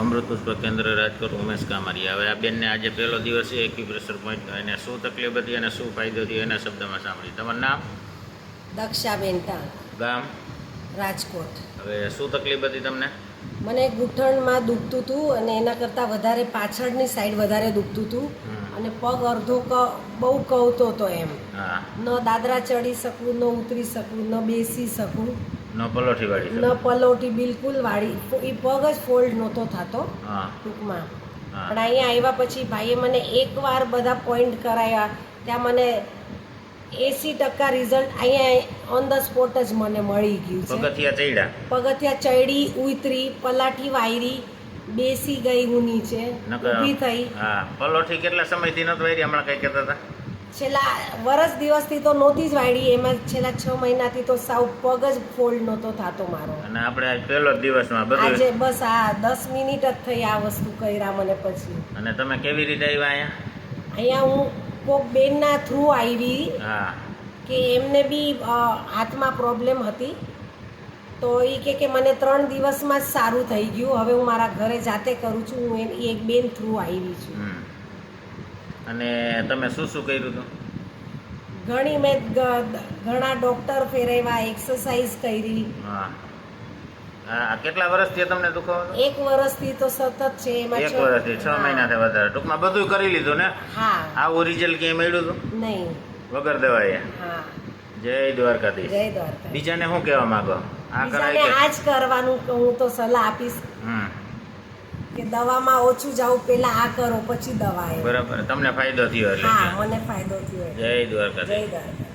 અમૃત પુષ્પ કેન્દ્ર રાજકોટ ઉમેશ કામરિયા હવે આ બેનને આજે પહેલો દિવસ છે એક્યુપ્રેશર પોઈન્ટ એને શું તકલીફ હતી અને શું ફાયદો થયો એના શબ્દમાં સાંભળી. તમારું નામ? દક્ષાબેન ટાણ ગામ? રાજકોટ. હવે શું તકલીફ હતી તમને? મને ઘૂંટણમાં દુખતું હતું અને એના કરતાં વધારે પાછળની સાઈડ વધારે દુખતું હતું. અને પગ અડધો ક બહુ કવતો હતો એમ. ન દાદરા ચડી શકું ન ઉતરી શકું ન બેસી શકું. નો પલોઠી વાળી ન પલોટી બિલકુલ વાળી. એ પગ જ ફોલ્ડ નહોતો થતો ટૂંકમાં. પણ અહીંયા આવ્યા પછી ભાઈએ મને એકવાર બધા પોઈન્ટ કરાયા. ત્યાં મને એંસી ટકા રિઝલ્ટ અહીંયા ઓન ધ સ્પોટ જ મને મળી ગયું છે. પગથિયા ચડ્યા. પગથિયા ચડી ઉતરી પલાઠી વાયરી બેસી ગઈ હું નીચે. ઊભી થઈ. હા પલોઠી કેટલા સમયથી નહોતી વાયરી? હમણાં કઈ કહેતા હતા? છેલ્લા વરસ દિવસથી તો નહોતી જ વાળી એમાં છેલ્લા છ મહિનાથી તો સાવ પગ જ ફોલ્ડ નહોતો થતો મારો. અને આપણે આજ પહેલો દિવસમાં બધું આજે બસ આ દસ મિનિટ જ થઈ આ વસ્તુ કર્યા મને પછી. અને તમે કેવી રીતે આવ્યા અહીંયા? અહીંયા હું કોક બેનના થ્રુ આવી હા. કે એમને બી હાથમાં પ્રોબ્લેમ હતી. તો એ કે કે મને ત્રણ દિવસમાં જ સારું થઈ ગયું. હવે હું મારા ઘરે જાતે કરું છું. હું એક બેન થ્રુ આવી છું. અને તમે શું શું કર્યું હતું? ઘણી મેં ઘણા ડોક્ટર ફેરવ્યા એક્સરસાઇઝ કરી. હા. કેટલા વર્ષથી તમને દુખાવો એક વર્ષથી તો સતત છે એમાં એક વર્ષથી છ. મહિનાથી વધારે. ટૂંકમાં બધું કરી લીધું ને? હા. આવું રિઝલ્ટ ક્યાંય મળ્યું હતું? નહીં. વગર દવાએ હા. જય દ્વારકાધીશ. જય દ્વારકા બીજાને શું કહેવા માંગો? આ કરાય આજ કરવાનું હું તો સલાહ આપીશ. હમ. કે દવામાં ઓછું જાવું પહેલા આ કરો પછી દવા બરાબર. તમને ફાયદો થયો એટલે હા મને ફાયદો થયો જય દ્વારકા જય દ્વારકા